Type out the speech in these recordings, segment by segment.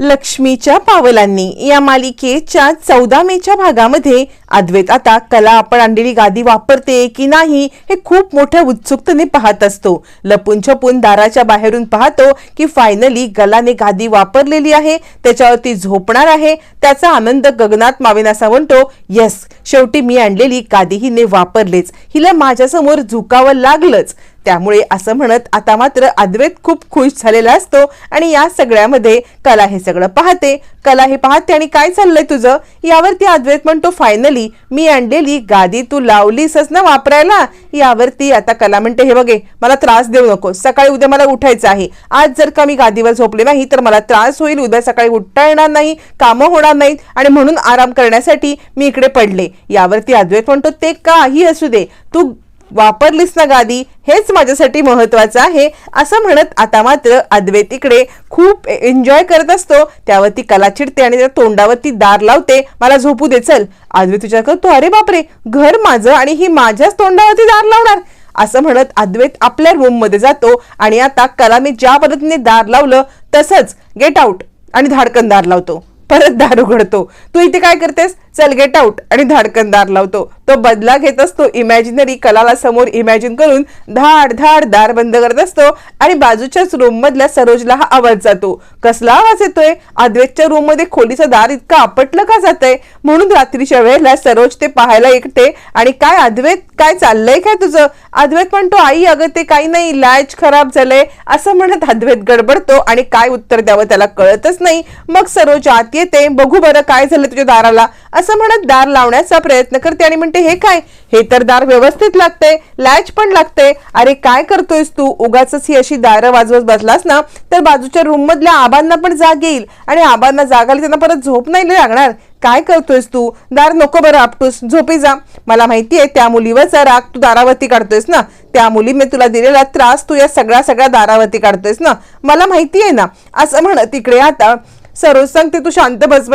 लक्ष्मीच्या पावलांनी या मालिकेच्या चौदा मेच्या भागामध्ये अद्वैत आता कला आपण आणलेली गादी वापरते की नाही हे खूप मोठ्या उत्सुकतेने पाहत असतो. लपून छपून दाराच्या बाहेरून पाहतो की फायनली गलाने गादी वापरलेली आहे त्याच्यावरती झोपणार आहे त्याचा आनंद गगनात मावेनासा म्हणतो येस शेवटी मी आणलेली गादी हिने वापरलेच. हिला माझ्यासमोर झुकावं लागलंच. त्यामुळे असं म्हणत आता मात्र अद्वैत खूप खुश झालेला असतो आणि या सगळ्यामध्ये कला हे सगळं पाहते. कला हे पाहते आणि काय चाललंय तुझं? यावरती अद्वैत म्हणतो फायनली मी आणलेली गादी तू लावलीसच ना वापरायला? यावरती आता कला म्हणते हे बघे मला त्रास देऊ नको. सकाळी उद्या मला उठायचं आहे. आज जर का मी गादीवर झोपले नाही तर मला त्रास होईल. उद्या सकाळी उठता येणार नाही कामं होणार नाहीत आणि म्हणून आराम करण्यासाठी मी इकडे पडले. यावरती अद्वैत म्हणतो ते काही असू दे. तू वापरलीस ना गादी हेच माझ्यासाठी महत्वाचं आहे असं म्हणत आता मात्र अद्वैत इकडे खूप एन्जॉय करत असतो. त्यावर ती कला चिडते आणि त्या तोंडावरती दार लावते. मला झोपू दे चल. अद्वैत विचार करतो अरे बापरे घर माझं आणि ही माझ्याच तोंडावरती दार लावणार. असं म्हणत अद्वैत आपल्या रूममध्ये जातो आणि आता कलाने ज्या पद्धतीने दार लावलं तसंच गेट आउट आणि धाडकन दार लावतो. परत दार उघडतो तू इथे काय करतेस? चल गेट आउट आणि धाडकन दार लावतो. तो बदला घेत असतो इमॅजिनरी कलाला समोर इमॅजिन करून धाड धाड दार बंद करत असतो आणि बाजूच्याच रूम मधल्या सरोजला हा आवाज जातो. कसला आवाज येतोय? अद्वैतच्या रूममध्ये खोलीचं दार इतकं आपटलं का जातंय? म्हणून रात्रीच्या वेळेला सरोज ते पाहायला एकटे आणि काय अद्वैत? काय चाललंय काय तुझं? अद्वैत म्हणतो आई अगं ते काही नाही. लॅच खराब झालंय. असं म्हणत अद्वैत गडबडतो आणि काय उत्तर द्यावं त्याला कळतच नाही. मग सरोज आत येते बघू बरं काय झालं तुझ्या दाराला. असं म्हणत दार लावण्याचा प्रयत्न करते आणि म्हणते हे काय? हे तर दार व्यवस्थित लागते लॅच पण लागते अरे काय करतोयस तू? उगाच ही अशी दारं वाजवत बसलास ना तर बाजूच्या रूम मधल्या आबांना पण जाग येईल. आणि आबांना जाग आली त्यांना परत झोप नाही लागणार. काय करतोयस तू? दार नको बरं आपटूस. झोपी जा. मला माहितीये त्या मुलीवरचा राग तू दारावरती काढतोयस ना. त्या मुलीने तुला दिलेला त्रास तू या सगळ्या सगळ्या दारावरती काढतोयस ना. मला माहितीये ना असं म्हणत तिकडे आता सरोज सांगते तू शांत बस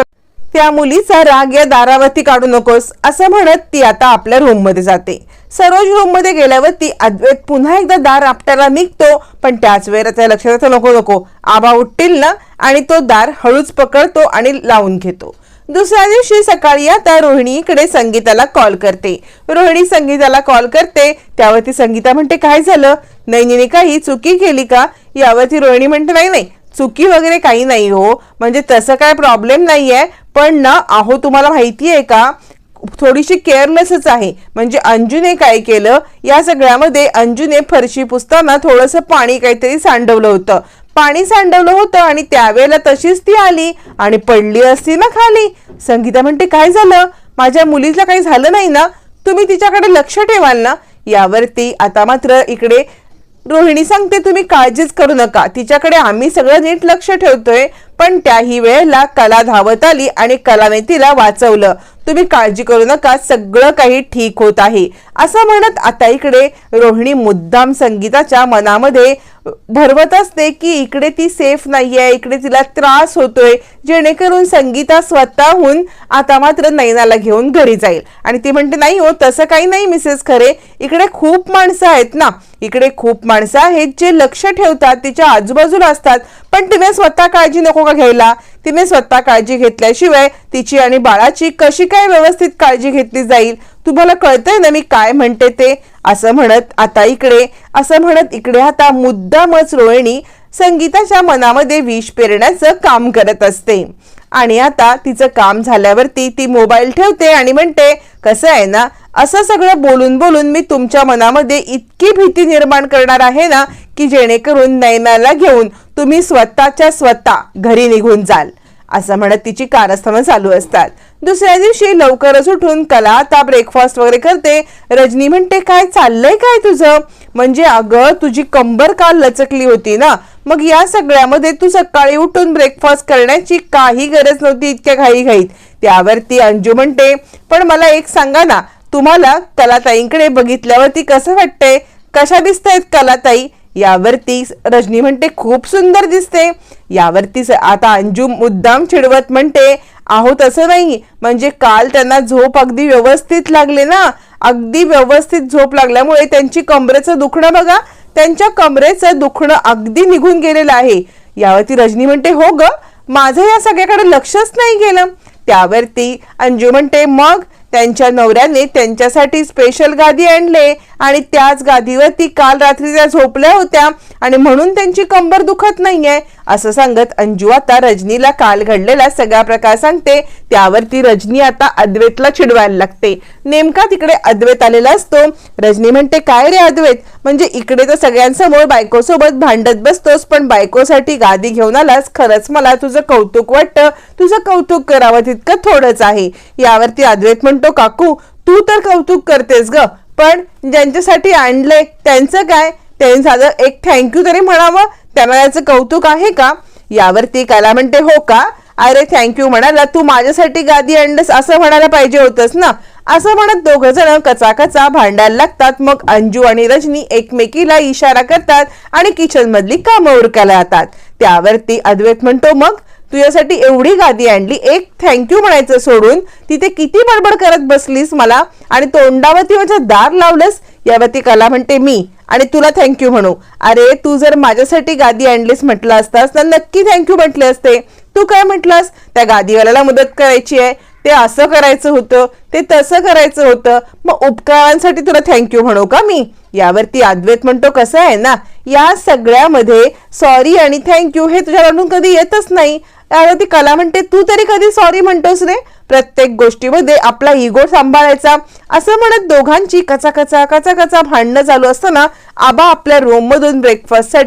त्या मुलीचा राग या दारावरती काढू नकोस असं म्हणत ती आता आपल्या रूममध्ये जाते. सरोज रूममध्ये गेल्यावरती अद्वैत पुन्हा एकदा दार आपटायला निघतो पण त्याच वेळेला त्या लक्षात नको नको आबा उठतील ना आणि तो दार हळूच पकडतो आणि लावून घेतो. दुसऱ्या दिवशी सकाळी आता रोहिणीकडे संगीताला कॉल करते. रोहिणी संगीताला कॉल करते त्यावरती संगीता म्हणते काय झालं? नैनीने काही चुकी केली का? यावरती रोहिणी म्हणते नाही नाही चुकी वगैरे काही नाही हो. म्हणजे तसं काय प्रॉब्लेम नाही आहे पण ना अहो तुम्हाला माहिती आहे का? थोडीशी केअरलेसच आहे. म्हणजे अंजूने काय केलं? या सगळ्यामध्ये अंजूने फरशी पुसताना थोडंसं पाणी काहीतरी सांडवलं होतं. पाणी सांडवलं होतं आणि त्यावेळेला तशीच ती आली आणि पडली असती ना खाली. संगीता म्हणते काय झालं? माझ्या मुलीला काही झालं नाही ना? तुम्ही तिच्याकडे लक्ष ठेवाल ना? यावरती आता मात्र इकडे रोहिणी सांगते तुम्ही काळजीच करू नका. तिच्याकडे आम्ही सगळं नीट लक्ष ठेवतोय पण त्याही वेळेला कला धावत आली आणि कलाने तिला वाचवलं. तुम्ही काळजी करू नका सगळं काही ठीक होत आहे. असं म्हणत आता इकडे रोहिणी मुद्दाम संगीताच्या मनामध्ये भरवत असते की इकडे ती सेफ नाही आहे इकडे तिला त्रास होतोय जेणेकरून संगीता स्वतःहून आता मात्र नैनाला घेऊन घरी जाईल. आणि ती म्हणते नाही हो तसं काही नाही मिसेस खरे. इकडे खूप माणसं आहेत ना. इकडे खूप माणसं आहेत जे लक्ष ठेवतात तिच्या आजूबाजूला असतात. पण तिने स्वतः काळजी नको का घ्यायला? तिने स्वतः काळजी घेतल्याशिवाय तिची आणि बाळाची कशी काय व्यवस्थित काळजी घेतली जाईल? तुम्हाला कळतंय ना मी काय म्हणते ते? असं म्हणत आता इकडे असं म्हणत इकडे आता मुद्दामच रोहिणी संगीताच्या मनामध्ये विष पेरण्याचं काम करत असते. आणि आता तिचं काम झाल्यावरती ती मोबाईल ठेवते आणि म्हणते कसं आहे ना असं सगळं बोलून बोलून मी तुमच्या मनामध्ये इतकी भीती निर्माण करणार आहे ना की जेणेकरून नैनाला घेऊन तुम्ही स्वतःच्या स्वतः घरी निघून जाल असं म्हणत तिची कारस्थानं चालू असतात. दुसऱ्या दिवशी लवकरच उठून कला आता ब्रेकफास्ट वगैरे करते. रजनी म्हणते काय चाललंय काय तुझं? म्हणजे अगं तुझी कंबर काल लचकली होती ना. मग या सगळ्यामध्ये तू सकाळी उठून ब्रेकफास्ट करण्याची काही गरज नव्हती इतक्या घाई घाईत त्यावर ती अंजू म्हणते पण मला एक सांगा ना तुम्हाला कलाताईंकडे बघितल्यावरती कसं वाटतंय? कशा दिसतायत कलाताई? यावरती रजनी म्हणते खूप सुंदर दिसते. यावरतीच आता अंजू मुद्दाम चिडवत म्हणते आहो तसं नाही. म्हणजे काल त्यांना झोप अगदी व्यवस्थित लागले ना. अगदी व्यवस्थित झोप लागल्यामुळे त्यांची कमरेचं दुखणं बघा. त्यांच्या कमरेचं दुखणं अगदी निघून गेलेलं आहे. यावरती रजनी म्हणते हो ग. माझं या सगळ्याकडे लक्षच नाही गेलं. त्यावरती अंजू म्हणते मग त्यांच्या नवऱ्याने त्यांच्यासाठी स्पेशल गादी आणले आणि त्याच गादीवर ती काल रात्री त्या झोपल्या होत्या आणि म्हणून त्यांची कंबर दुखत नाहीये असं सांगत अंजू आता रजनीला काल घडलेला सगळा प्रकार सांगते. त्यावरती रजनी आता अद्वैतला चिडवायला लागते. नेमका तिकडे अद्वैत आलेला असतो. रजनी म्हणते काय रे अद्वैत? म्हणजे इकडे तर सगळ्यांसमोर बायकोसोबत भांडत बसतोस पण बायकोसाठी गादी घेऊन आलास? खरंच मला तुझं कौतुक वाटतं. तुझं कौतुक करावं तितकं थोडंच आहे. यावरती अद्वैत म्हणतो काकू तू तर कौतुक करतेस ग पण ज्यांच्यासाठी आणले त्यांचं काय? त्यांनी साधं एक थँक्यू तरी म्हणावं? त्यांना याचं कौतुक आहे का? यावरती कला म्हणते हो का? अरे थँक्यू म्हणाला तू माझ्यासाठी गादी आणलंस असं म्हणायला पाहिजे होतंस ना? असं म्हणत दोघ जण कचाकचा भांडायला लागतात. मग अंजू आणि रजनी एकमेकीला इशारा करतात आणि किचन मधली कामं उरकायला जातात. त्यावरती अद्वैत म्हणतो मग तुझ्यासाठी एवढी गादी आणली. एक थँक्यू म्हणायचं सोडून तिथे किती बडबड करत बसलीस मला आणि तोंडावरती माझ्या दार लावलंस यावरती कला म्हणते मी आणि तुला थँक्यू म्हणू. अरे तू जर माझ्यासाठी गादी आणलीस म्हटलं असतास तर नक्की थँक्यू म्हटले असते. तू काय म्हटलास? त्या गादीवाल्याला मदत करायची आहे. ते असं करायचं होतं ते तसं करायचं होतं. मग उपकारांसाठी तुला थँक्यू म्हणू का मी? यावरती अद्वैत म्हणतो कसं आहे ना? या सगळ्यामध्ये सॉरी आणि थँक्यू हे तुझ्याकडून कधी येतच नाही. यावरती कला म्हणते तू तरी कधी सॉरी म्हणतोस रे? प्रत्येक गोष्टीमध्ये आपला इगो सांभाळायचा. असं म्हणत दोघांची कचा कचा कचा कचा भांडणं चालू असताना आबा आपल्या रूम मधून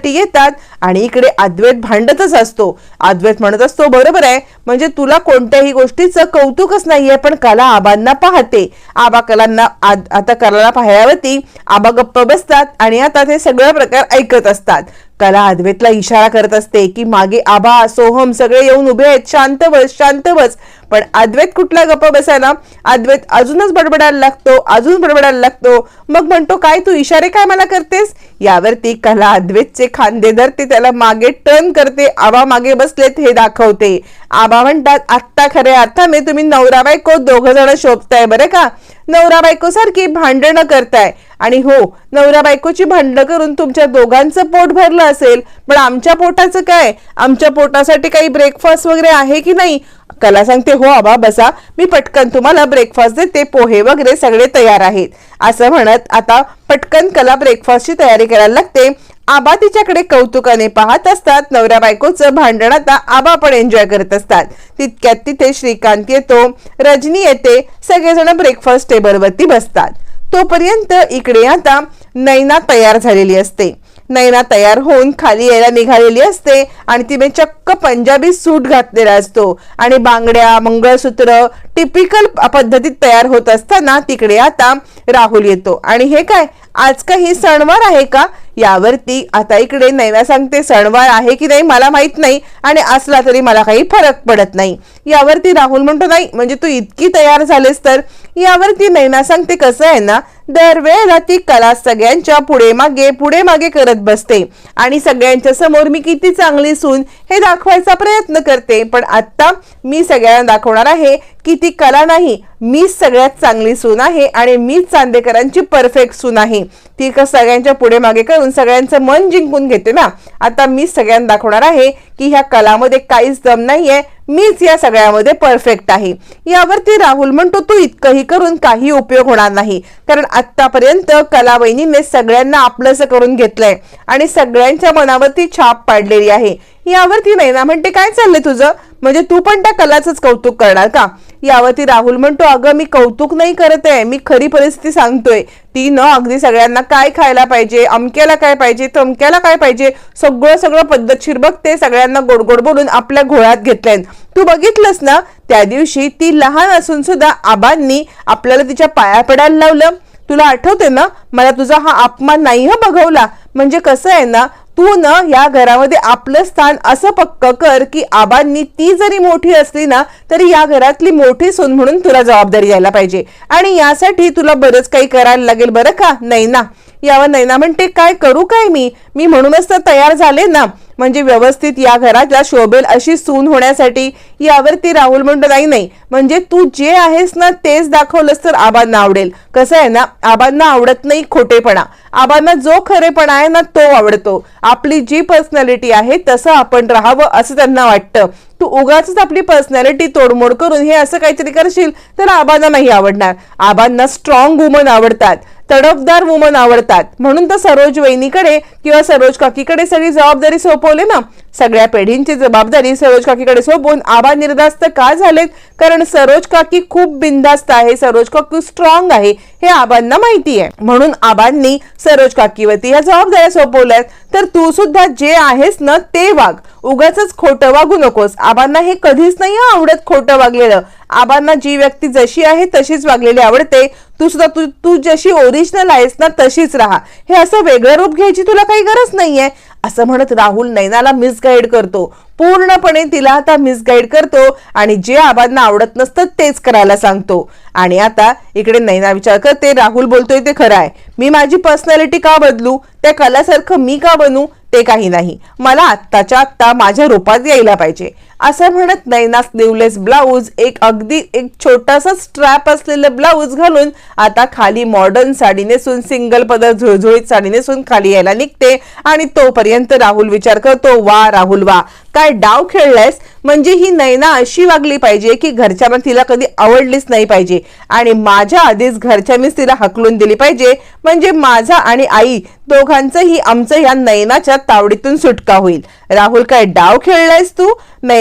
येतात आणि इकडे अद्वैत भांडतच असतो. अद्वैत म्हणत असतो बरोबर आहे म्हणजे तुला कोणत्याही गोष्टीचं कौतुकच नाहीये पण कला आबांना पाहते. आबा कलांना आद- आता कलाला पाहण्यावरती आबा गप्प बसतात आणि आता ते सगळं प्रकार ऐकत असतात. कला अद्वैतला इशारा करत असते की मागे आबा सोहम सगळे येऊन उभे आहेत. शांत बस शांत बस. पण अद्वैत कुठला गप्प बसायला? अद्वैत अजूनच बडबडायला लागतो अजून बडबडायला लागतो. मग म्हणतो काय तू इशारे काय मला करतेस? यावरती कला अद्वैतचे खांदे धरते त्याला मागे टर्न करते आबा मागे बसलेत हे दाखवते. आबा म्हणतात आत्ता खऱ्या अर्थाने तुम्ही नवरा बायको दोघ जण शोभताय बरं का? नवरा बायको सारखी भांडणं करताय. आणि हो नवरा बायकोची भांडणं करून तुमच्या दोघांचं पोट भरलं असेल पण आमच्या पोटाचं काय? आमच्या पोटासाठी काही ब्रेकफास्ट वगैरे आहे की नाही? कला सांगते हो आबा बसा. मी पटकन तुम्हाला ब्रेकफास्ट देते पोहे वगैरे सगळे तयार आहेत. असं म्हणत आता पटकन कला ब्रेकफास्टची तयारी करायला लागते. आबा तिच्याकडे कौतुकाने पाहत असतात. नवऱ्या बायकोचं भांडण आता आबा पण एन्जॉय करत असतात. तितक्यात तिथे श्रीकांत येतो. रजनी येते. सगळेजण ब्रेकफास्ट टेबलवरती बसतात. तोपर्यंत इकडे आता नैना तयार झालेली असते. नैना तयार होऊन खाली यायला निघालेली असते आणि तिने चक्क पंजाबी सूट घातलेला असतो. आणि बांगड्या मंगळसूत्र टिपिकल पद्धतीत तयार होत असताना तिकडे आता राहुल येतो. आणि हे काय? आज काही सणवार आहे का? यावरती आता इकडे नैना सांगते सणवार आहे की नाही मला माहीत नाही आणि असला तरी मला काही फरक पडत नाही. यावरती राहुल म्हणतो नाही म्हणजे तू इतकी तयार झालेस तर? यावरती नैना सांगते कसं आहे ना दरवेळेला ती कला सगळ्यांच्या पुढे मागे पुढे मागे करत बसते आणि सगळ्यांच्या समोर मी किती चांगली सून हे दाखवायचा प्रयत्न करते. पण आत्ता मी सगळ्यांना दाखवणार आहे की ती कला नाही मीच सगळ्यात चांगली सून आहे आणि मीच चांदेकरांची परफेक्ट सून आहे. ती का सगळ्यांच्या पुढे मागे करून सगळ्यांचं मन जिंकून घेते ना. आता मीच सगळ्यांना दाखवणार आहे की ह्या कलामध्ये काहीच दम नाहीये मीच या सगळ्यामध्ये परफेक्ट आहे. यावरती राहुल म्हणतो तू इतकंही करून काही उपयोग होणार नाही. कारण आतापर्यंत कलावहिनीने सगळ्यांना आपलंसं करून घेतलंय आणि सगळ्यांच्या मनावरती छाप पाडलेली आहे. यावरती नैना म्हणते काय चाललंय तुझं? म्हणजे तू पण त्या कलाचंच कौतुक करणार का? यावरती राहुल म्हणतो अगं मी कौतुक नाही करत आहे मी खरी परिस्थिती सांगतोय. ती न अगदी सगळ्यांना काय खायला पाहिजे अमक्याला काय पाहिजे तमक्याला काय पाहिजे सगळं सगळं पद्धतशीर बघते सगळ्यांना गोड गोड बोलून आपल्या घोळ्यात घेतलंय. तू बघितलंस ना त्या दिवशी ती लहान असून सुद्धा आबांनी आपल्याला तिच्या पाया पडायला लावलं. तुला आठवते ना मला तुझा हा अपमान नाही हा बघवला. म्हणजे कसं आहे ना तू न या घरामध्ये आपलं स्थान असं पक्क कर की आबांनी ती जरी मोठी असली ना तरी या घरातली मोठी सून म्हणून तुला जबाबदारी द्यायला पाहिजे. आणि यासाठी तुला बरंच काही करायला लागेल बरं का? नाही ना? यावर नैना म्हणते काय करू काय मी? मी म्हणूनच तर तयार झाले ना. म्हणजे व्यवस्थित या घराला शोभेल अशी सून होण्यासाठी यावरती राहुल म्हणतो नाही नाही. म्हणजे तू जे आहेस ना तेच दाखवलंस तर आबांना आवडेल. कसं आहे ना आबांना आवडत नाही खोटेपणा. आबांना जो खरेपणा आहे ना तो आवडतो. आपली जी पर्सनॅलिटी आहे तसं आपण राहावं असं त्यांना वाटतं. तू उगाच आपली पर्सनॅलिटी तोडमोड करून हे असं काहीतरी करशील तर आबांना नाही आवडणार. आबांना स्ट्रॉंग वुमन आवडतात. तडफदार वुमन आवडतात. म्हणून तर सरोज वहिनीकडे किंवा सरोज काकीकडे सगळी जबाबदारी सोपवली ना. सगळ्या पिढींची जबाबदारी सरोज काकीकडे सोपवून आबा निर्धास्त का झालेत? कारण सरोज काकी खूप बिंदास्त आहे सरोज काकी स्ट्रॉंग आहे हे आबांना माहिती आहे. म्हणून आबांनी सरोज काकीवरती ह्या जबाबदाऱ्या सोपवल्यात. तर तू सुद्धा जे आहेस ना ते वाग. उगाच खोटं वागू नकोस. आबांना हे कधीच नाही आवडत खोटं वागलेलं. आबांना जी व्यक्ती जशी आहे तशीच वागलेली आवडते. तू सुद्धा तू तू जशी ओरिजिनल आहेस ना तशीच राहा. हे असं वेगळं रूप घ्यायची तुला काही गरज नाहीये. असं म्हणत राहुल नैनाला मिसगाईड करतो. पूर्णपणे तिला आता मिसगाईड करतो आणि जे आबांना आवडत नसतं तेच करायला सांगतो. आणि आता इकडे नैना विचार करते राहुल बोलतोय ते खरं आहे. मी माझी पर्सनॅलिटी का बदलू? त्या कलासारखं मी का बनू? ते काही नाही. मला आत्ताच्या आत्ता माझ्या रूपात यायला पाहिजे. असं म्हणत नैना स्लीवलेस ब्लाऊज एक अगदी एक छोटासा स्ट्रॅप असलेलं ब्लाऊज घालून आता खाली मॉडर्न साडी नेसून सिंगल पदर झुळझुळीत साडी नेसून खाली यायला निघते. आणि तोपर्यंत राहुल विचार करतो वा राहुल वा काय डाव खेळलायस? म्हणजे ही नैना अशी वागली पाहिजे की घरच्या तिला कधी आवडलीच नाही पाहिजे. आणि माझ्या आधीच घरच्यांनीच तिला हकलून दिली पाहिजे. म्हणजे माझा आणि आई दोघांचंही आमचं या नैनाच्या तावडीतून सुटका होईल. राहुल काय डाव खेळलायस तू?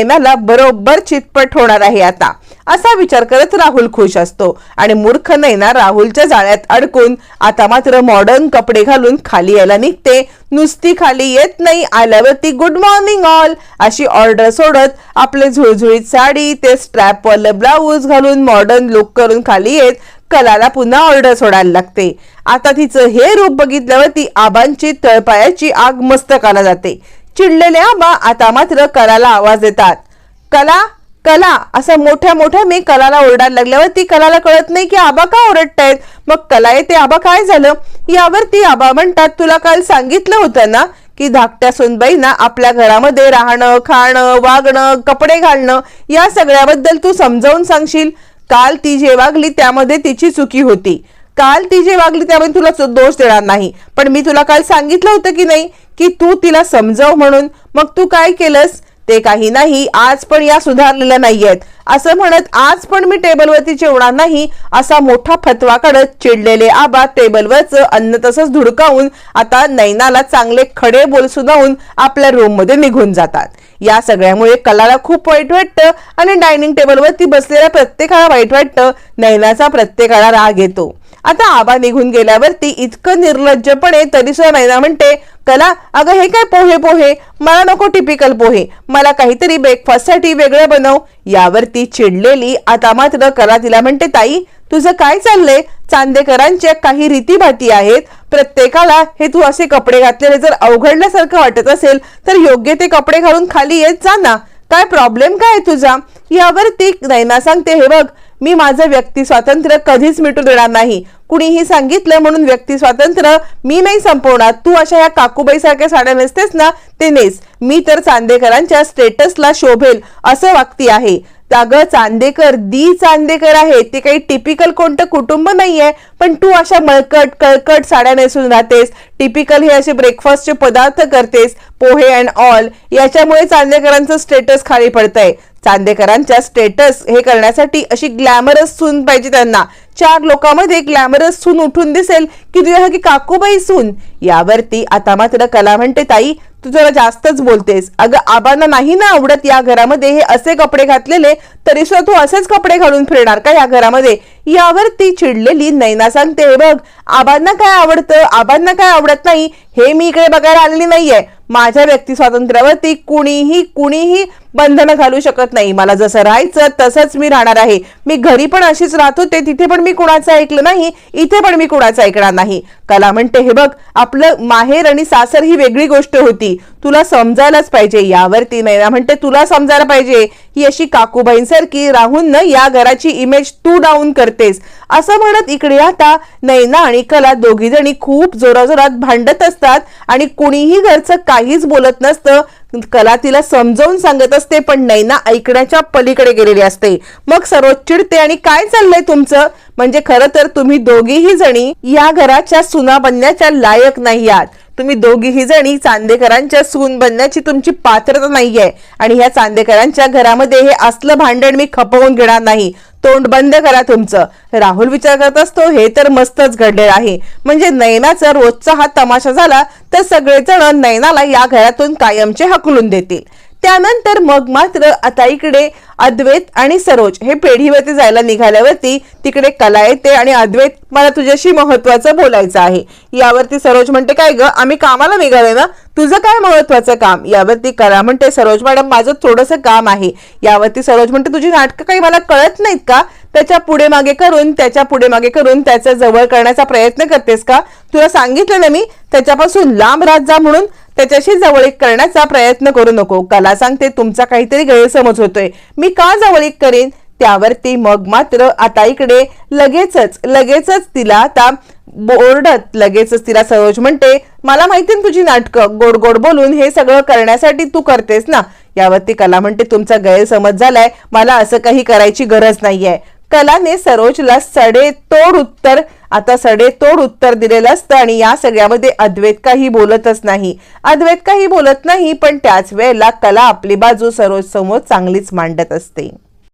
नैनाला बरोबर चितपट होणार आहे आता. असा विचार करत राहुल खुश असतो. आणि मूर्ख नैना राहुलच्या जाळ्यात अडकून आता मात्र मॉडर्न कपडे घालून खाली यायला निघते. नुसती खाली येत नाही आल्यावरती गुड मॉर्निंग ऑल अशी ऑर्डर सोडत आपले झुळझुळीत साडी ते स्ट्रॅपवालं ब्लाऊज घालून मॉडर्न लुक करून खाली येत कलाला पुन्हा ऑर्डर सोडायला लागते. आता तिचं हे रूप बघितल्यावर ती आबांची तळपायाची आग मस्तकाला जाते. चिडलेले आबा आता मात्र कलाला आवाज देतात. कला कला असं मोठ्या मोठ्या मी कलाला ओरडायला लागल्यावर ती कलाला कळत नाही की आबा का ओरडतायत. मग कला येते आबा काय झालं? यावर ती आबा म्हणतात तुला काल सांगितलं होतं ना की धाकट्या सुनबाईंना आपल्या घरामध्ये राहणं खाणं वागणं कपडे घालणं या सगळ्याबद्दल तू समजावून सांगशील? काल ती जे वागली त्यामध्ये तिची चुकी होती. काल ती जे वागली त्यामुळे तुला दोष देणार नाही. पण मी तुला काल सांगितलं होतं की नाही की तू तिला समजव म्हणून. मग तू काय केलंस? ते काही नाही. आज पण या सुधारलेल्या नाहीयेत. असं म्हणत आज पण मी टेबलवरती जेवणार नाही असा मोठा फतवा काढत चिडलेले आबा टेबलवरचं अन्न तसंच धुडकावून आता नैनाला चांगले खडे बोल सुनावून आपल्या रूममध्ये निघून जातात. या सगळ्यामुळे कलाला खूप वाईट वाटतं आणि डायनिंग टेबलवरती बसलेल्या प्रत्येकाला वाईट वाटतं. नैनाचा प्रत्येकाला राग येतो. आता आबा निघून गेल्यावरती इतकं निर्लज्जपणे तरीसुद्धा नैना म्हणते कला अगं हे काय पोहे पोहे? मला नको टिपिकल पोहे. मला काहीतरी ब्रेकफास्टसाठी वेगळं बनव. यावरती चिडलेली आता मात्र कला तिला म्हणते ताई तुझं काय चाललंय? चांदेकरांच्या काही रीतीभाती आहेत. प्रत्येकाला हे तू असे कपडे घातलेले जर अवघडल्यासारखं वाटत असेल तर योग्य ते कपडे घालून खाली येत जा ना. काय प्रॉब्लेम काय आहे तुझा? यावरती नैना सांगते हे बघ मी माझं व्यक्ती स्वातंत्र्य कधीच मिटू देणार नाही. कुणीही सांगितलं म्हणून व्यक्ती स्वातंत्र्य मी नाही संपवणार. तू अशा या काकूबाई सारख्या साड्या नेसतेस ना ते नेस. मी तर चांदेकरांच्या स्टेटसला शोभेल असं वागती आहे. अगं चांदेकर दी चांदेकर आहे. ते काही टिपिकल कोणतं कुटुंब नाहीये पण तू अशा मळकट कळकट साड्या नेसून राहतेस. टिपिकल हे असे ब्रेकफास्टचे पदार्थ करतेस पोहे अँड ऑल याच्यामुळे चांदेकरांचं स्टेटस खाली पडतंय. चांदेकरांच्या स्टेटस हे करण्यासाठी अशी ग्लॅमरस सून पाहिजे त्यांना. चार लोकांमध्ये ग्लॅमरस सून उठून दिसेल की तुझ्या की काकूबाई सून. यावरती आता मात्र कला म्हणते ताई तू जरा जास्तच बोलतेस. अगं आबांना नाही ना आवडत या घरामध्ये. हे असे कपडे घातलेले तरी सुद्धा तू असेच कपडे घालून फिरणार का या घरामध्ये? यावर ती चिडलेली नैना सांगते बघ आबांना काय आवडतं? आबांना काय आवडत नाही? हे मी इकडे बघायला आलेली नाहीये. माझ्या व्यक्ती स्वातंत्र्यावरती कुणीही कुणीही बंधनं घालू शकत नाही. मला जसं राहायचं तसंच मी राहणार आहे. मी घरी पण अशीच राहत होते तिथे पण मी कुणाचं ऐकलं नाही इथे पण मी कुणाचं ऐकणार नाही. कला म्हणते हे बघ आपलं माहेर आणि सासर ही वेगळी गोष्ट होती. तुला समजायलाच पाहिजे. यावरती नैना म्हणते तुला समजायला पाहिजे. ही अशी काकूबाईंसारखी राहून न या घराची इमेज तू डाऊन करतेस. असं म्हणत इकडे आता नैना आणि कला दोघी जणी खूप जोराजोरात भांडत असतात आणि कुणीही घरचं काहीच बोलत नसतं. कला तिला समजावून सांगत असते पण नैना ऐकण्याच्या पलीकडे गेलेली असते. मग सरोज चिडते आणि काय चाललंय तुमचं? म्हणजे खरं तर तुम्ही दोघीही जणी या घराच्या सुना बनण्याच्या लायक नाही आहात. तुम्ही दोघीही जणी चांदेकरांच्या सून बनण्याची तुमची पात्रता नाहीये. आणि ह्या चांदेकरांच्या घरामध्ये हे असलं भांडण मी खपवून घेणार नाही. तोंड बंद करा तुमचं. राहुल विचार करत असतो हे तर मस्तच घडलेलं आहे. म्हणजे नयनाचा रोजचा हा तमाशा झाला तर सगळेजण नयनाला या घरातून कायमचे हकलून देतील. त्यानंतर मग मात्र आता इकडे अद्वैत आणि सरोज हे पेढीवरती जायला निघाल्यावरती तिकडे कला येते आणि अद्वैत मला तुझ्याशी महत्वाचं बोलायचं आहे. यावरती सरोज म्हणते काय ग आम्ही कामाला निघालोय ना? तुझं काय महत्वाचं काम? यावरती कला म्हणते सरोज मॅडम माझं थोडंसं काम आहे. यावरती सरोज म्हणते तुझी नाटकं काही मला कळत नाहीत का? त्याच्या पुढे मागे करून त्याच्या पुढे मागे करून त्याचा जवळ करण्याचा प्रयत्न करतेस का? तुला सांगितलं ना मी त्याच्यापासून लांब राहत जा म्हणून त्याच्याशी जवळीक करण्याचा प्रयत्न करू नको. कला सांगते तुमचा काहीतरी गैरसमज होतोय. मी मी का जवळीक करेन? त्यावरती मग मात्र आता इकडे लगेचच लगेचच तिला आता बोर्डत लगेचच तिला सरोज म्हणते मला माहिती ना तुझी नाटकं गोड गोड बोलून हे सगळं करण्यासाठी तू करतेस ना? यावरती कला म्हणते तुमचा गैरसमज झालाय मला असं काही करायची गरज नाहीये. कलाने सरोजला सडेतोड उत्तर आता सडेतोड उत्तर दिलेलं असतं आणि या सगळ्यामध्ये अद्वैत काही बोलतच नाही. अद्वैत काही बोलत नाही पण त्याच वेळेला कला आपली बाजू सर्वसमोर समोर चांगलीच मांडत असते.